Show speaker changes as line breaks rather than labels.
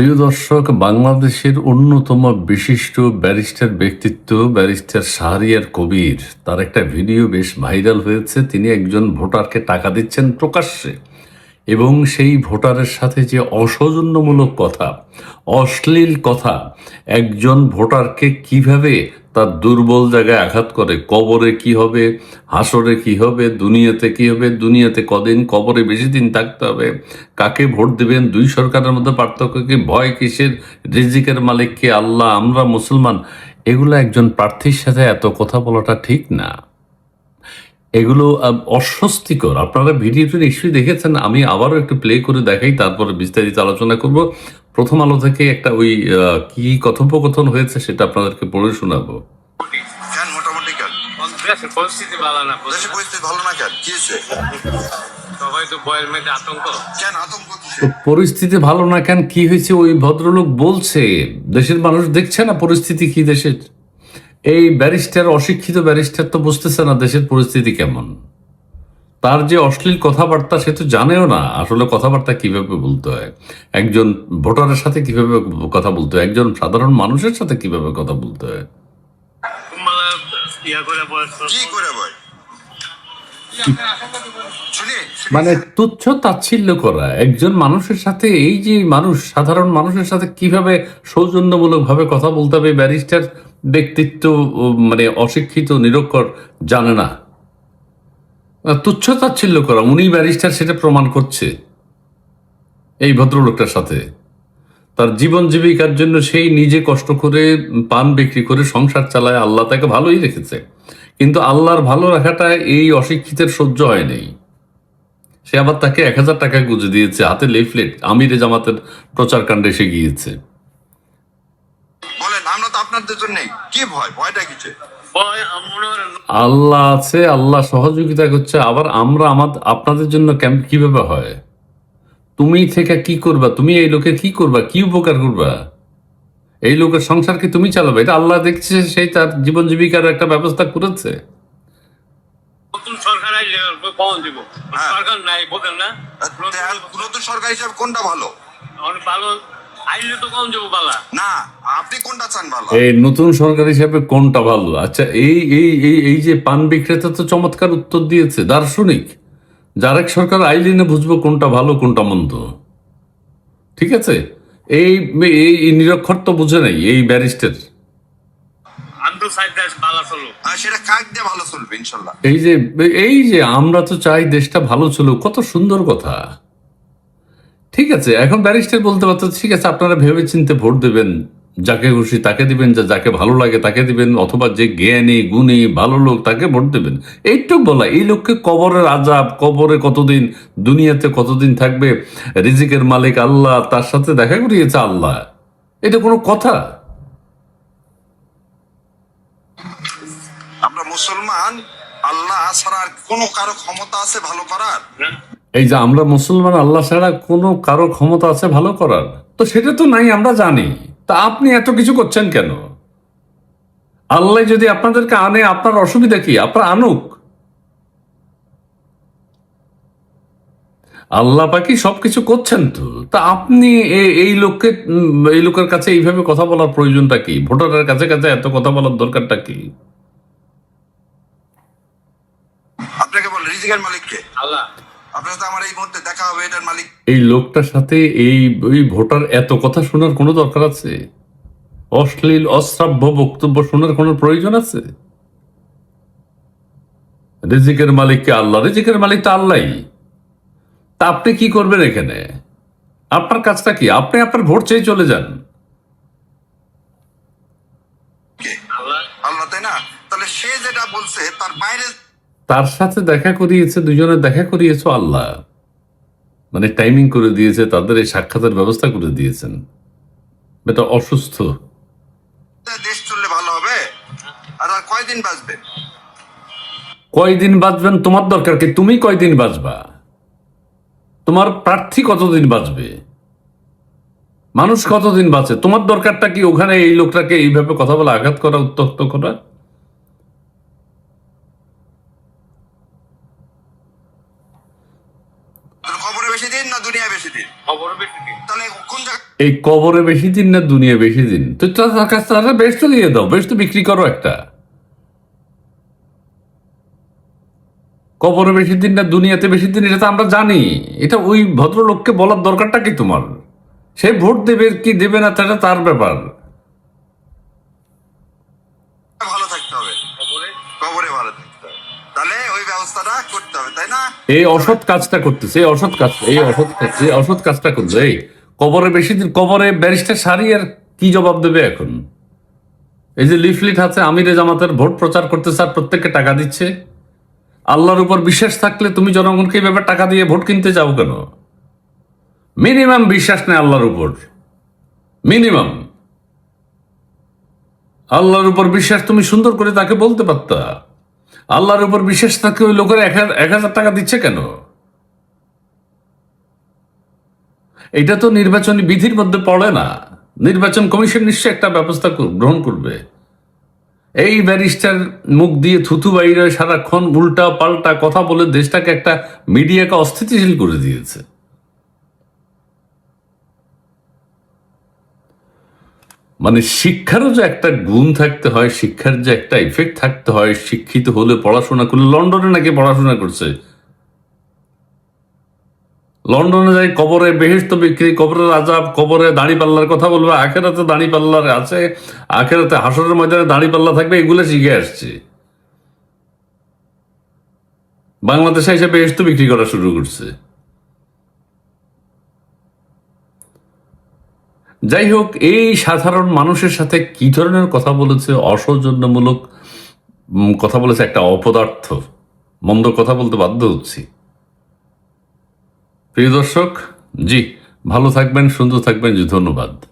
প্রিয় দর্শক, বাংলাদেশের অন্যতম বিশিষ্ট ব্যারিস্টার ব্যক্তিত্ব, ব্যারিস্টার শাহরিয়ার কবির। তার একটা ভিডিও বেশ ভাইরাল হয়েছে। তিনি একজন ভোটারকে টাকা দিচ্ছেন প্রকাশ্যে। এবং সেই ভোটারের সাথে যে অসৌজন্যমূলক কথা, অশ্লীল কথা, একজন ভোটারকে কীভাবে তার দুর্বল জায়গায় আঘাত করে, কবরে কি হবে, হাসরে কি হবে, দুনিয়াতে কি হবে, দুনিয়াতে কদিন কবরে বেশি দিন থাকতে হবে, কাকে ভোট দেবেন, দুই সরকারের মধ্যে পার্থক্য কি, ভয় কিসের, রিজিকের মালিক কে, আল্লাহ, আমরা মুসলমান, এগুলো একজন প্রার্থীর সাথে এত কথা বলাটা ঠিক না। এগুলো অস্বস্তিকর। আপনারা ভিডিওটি নিশ্চয়ই দেখেছেন আমি আবারও একটু প্লে করে দেখাই তারপরে বিস্তারিত আলোচনা করব। প্রথম আলো থেকে একটা ওই কি কথোপকথন হয়েছে সেটা আপনাদেরকে পড়ে শোনাবো।
কেন মোটামুটি
পরিস্থিতি ভালো না
পরিস্থিতি ভালো না কেন? কি
পরিস্থিতি ভালো না কেন কি হয়েছে ওই ভদ্রলোক বলছে। দেশের মানুষ দেখছে না পরিস্থিতি কি দেশের? এই ব্যারিস্টার অশিক্ষিত ব্যারিস্টার তো বুঝতেছে না দেশের পরিস্থিতি কেমন। তার যে অশ্লীল কথাবার্তা সে তো জানেও না আসলে কথাবার্তা কীভাবে বলতে হয়। একজন ভোটারের সাথে কীভাবে কথা বলতে হয়? একজন সাধারণ মানুষের সাথে কীভাবে কথা বলতে হয়? মানে তুচ্ছ তাচ্ছিল্য করা। একজন মানুষের সাথে এই যে মানুষ সাধারণ মানুষের সাথে কীভাবে সৌজন্যমূলক ভাবে কথা বলতে হবে ব্যারিস্টার ব্যক্তিত্ব মানে অশিক্ষিত নিরক্ষর জানে না। তুচ্ছ তাচ্ছিল্য করা উনি ব্যারিস্টার সেটা প্রমাণ করছে এই ভদ্রলোকটার সাথে। তার জীবন জীবিকার জন্য সেই নিজে কষ্ট করে পান বিক্রি করে সংসার চালায় আল্লাহ তাকে ভালোই রেখেছে। কিন্তু আল্লাহর ভালো রাখাটা এই অশিক্ষিতের সহ্য হয় নাই। সে আবার তাকে এক হাজার টাকা গুঁজে দিয়েছে হাতে লিফলেট আমিরে জামাতের প্রচার কাণ্ডে এসে গিয়েছে।
বলেন আমরা তো আপনাদের জন্য কি ভয়? ভয়টা কিসে
হয়
আল্লাহ আছে আল্লাহ সহযোগিতা করছে আবার আমরা আমাদের আপনাদের জন্য কেম- কীভাবে হয়? তুমি থেকে কি করবা? তুমি এই লোকের কি করবা? কি উপকার করবা? এই লোকের সংসার কি তুমি চালাবে? এটা আল্লাহ দেখছে সেই তার জীবন জীবিকার একটা ব্যবস্থা করেছে।
নতুন সরকার আইলে কখন দিব
হ্যাঁ।
সরকার নাই বোঝেন না।
নতুন সরকার হিসাবে কোনটা ভালো?
অনেক ভালো আইলে তো কম যাব বালা।
না আপনি কোনটা চান ভালো?
এই নতুন সরকার হিসাবে কোনটা ভালো? আচ্ছা এই এই এই এই যে পান বিক্রেতা তো চমৎকার উত্তর দিয়েছে দার্শনিক। যার এক সরকার আইলিনে বুঝব কোনটা ভালো কোনটা মন্দ। ঠিক আছে? এই এই এই নিরক্ষর তো বুঝে নাই এই ব্যারিস্টার।
ইনশাল্লাহ।
এই যে এই যে আমরা তো চাই দেশটা ভালো ছিল কত সুন্দর কথা। ঠিক আছে এখন ব্যারিস্টার বলতে পারতো ঠিক আছে আপনারা ভেবে চিনতে ভোট দেবেন। যাকে খুশি তাকে দিবেন যা যাকে ভালো লাগে তাকে দিবেন অথবা যে জ্ঞানী গুণী ভালো লোক তাকে ভোট দেবেন। এইটুক বলা এই লোককে কবরের আজাব কবরে কতদিন দুনিয়াতে কতদিন থাকবে রিজিকের মালিক আল্লাহ তার সাথে দেখা করিয়েছে আল্লাহ। এটা কোনো কথা?
আমরা মুসলমান আল্লাহ ছাড়া আর কোনো কারও ক্ষমতা আছে ভালো করার?
এই যে আমরা মুসলমান আল্লাহ ছাড়া কোনো কারও ক্ষমতা আছে ভালো করার? তো সেটা তো নাই আমরা জানি। তা আপনি এত কিছু করছেন কেন? আল্লাহ যদি আপনাদেরকে আনে আপনার অসুবিধা কি? আপনার আনুক। আল্লাহ পাকি সবকিছু করছেন তো। তা আপনি এই লোককে এই লোকের কাছে এইভাবে কথা বলার প্রয়োজনটা কি? ভোটারের কাছে কাছে এত কথা বলার দরকারটা কি?
আপনাকে বল রিজিকের মালিককে।
আল্লাহ।
আপনার সাথে আমার এই মুহূর্তে দেখা হবে এটার মালিক।
এই লোকটার সাথে এই ওই ভোটার এত কথা শোনার কোনো দরকার আছে? অশ্লীল অশ্রাব্য বক্তব্য শোনার কোনো প্রয়োজন আছে? রিজিকের মালিককে আল্লাহ? রিজিকের মালিক তো আল্লাহই। তা আপনি কি করবেন এখানে? আপনার কাজটা কি? আপনি আপনার ভোট চেয়ে চলে যান।
আল্লাহ
আল্লাহ তাই না? তাহলে সে যেটা বলছে তার বাইরে
তার সাথে দেখা করিয়েছে দুজনে দেখা করিয়েছে আল্লাহ। মানে টাইমিং করে দিয়েছে তাদের এই সাক্ষাতের ব্যবস্থা করে দিয়েছেন। এটা অসুস্থ।
দেশ চললে ভালো হবে? আর আর কয়দিন বাঁচবে?
কয়দিন বাঁচবেন? তোমার দরকার কি? তুমি কয়দিন বাঁচবা? তোমার প্রার্থী কতদিন বাঁচবে? মানুষ কতদিন বাঁচে? তোমার দরকারটা কি ওখানে এই লোকটাকে এইভাবে কথা বলে আঘাত করা উত্তক্ত করা
খবরে বেশি দিন না দুনিয়া বেশি দিন?
খবর বেশি দিন।
তাহলে কোন
এই কবরে বেশি দিন না দুনিয়া বেশি দিন? তো তার কাছে বেশ তো দিয়ে দাও বেশ তো বিক্রি করো একটা। কবরে বেশি দিন না দুনিয়াতে বেশি দিন এটা তো আমরা জানি। এটা ওই ভদ্রলোককে বলার দরকারটা কি তোমার? সে ভোট দেবে কি দেবে না সেটা তার ব্যাপার। এই অসৎ কাজটা করতেছে, এই অসৎ কাজ, এই অসৎ এই অসৎ কাজটা করছে এই কবরে বেশি দিন, কবরে ব্যারিস্টার সারি আর কি জবাব দেবে এখন? এই যে লিফলেট আছে, আমিরে জামাতের ভোট প্রচার করতে স্যার প্রত্যেককে টাকা দিচ্ছে। আল্লাহর উপর বিশ্বাস থাকলে তুমি জনগণকে এইভাবে টাকা দিয়ে ভোট কিনতে যাও কেন? মিনিমাম বিশ্বাস নেই আল্লাহর উপর। মিনিমাম। আল্লাহর উপর বিশ্বাস তুমি সুন্দর করে তাকে বলতে পারতা। আল্লাহর উপর বিশ্বাস থাকে ওই লোকের এক হাজার- টাকা দিচ্ছে কেন? এটা তো নির্বাচনী বিধির মধ্যে পড়ে না। নির্বাচন কমিশন নিশ্চয়ই একটা ব্যবস্থা গ্রহণ করবে। এই ব্যারিস্টার মুখ দিয়ে থুথু বাইরে সারাক্ষণ উল্টা পাল্টা কথা বলে দেশটাকে একটা মিডিয়াকে অস্থিতিশীল করে দিয়েছে। মানে শিক্ষারও যে একটা গুণ থাকতে হয়, শিক্ষার যে একটা ইফেক্ট থাকতে হয়, শিক্ষিত হলে পড়াশোনা করলে, লন্ডনে নাকি পড়াশোনা করছে? লন্ডনে যাই কবরে বেহেস্ত বিক্রি কবরের আজাব কবরে দাড়ি পাল্লার কথা বলবে, আখেরাতে দাড়ি পাল্লার আছে, আখেরাতে হাসরের ময়দানে দাড়ি পাল্লা থাকবে, এগুলো শিখে আসছে। বাংলাদেশে এসে বেহেস্ত বিক্রি করা শুরু করছে। যাই হোক, এই সাধারণ মানুষের সাথে কি ধরনের কথা বলেছে? অসৌজন্যমূলক কথা বলেছে একটা অপদার্থ। মন্দ কথা বলতে বাধ্য হচ্ছি। প্রিয় দর্শক, জি, ভালো থাকবেন, সুন্দর থাকবেন, জি, ধন্যবাদ।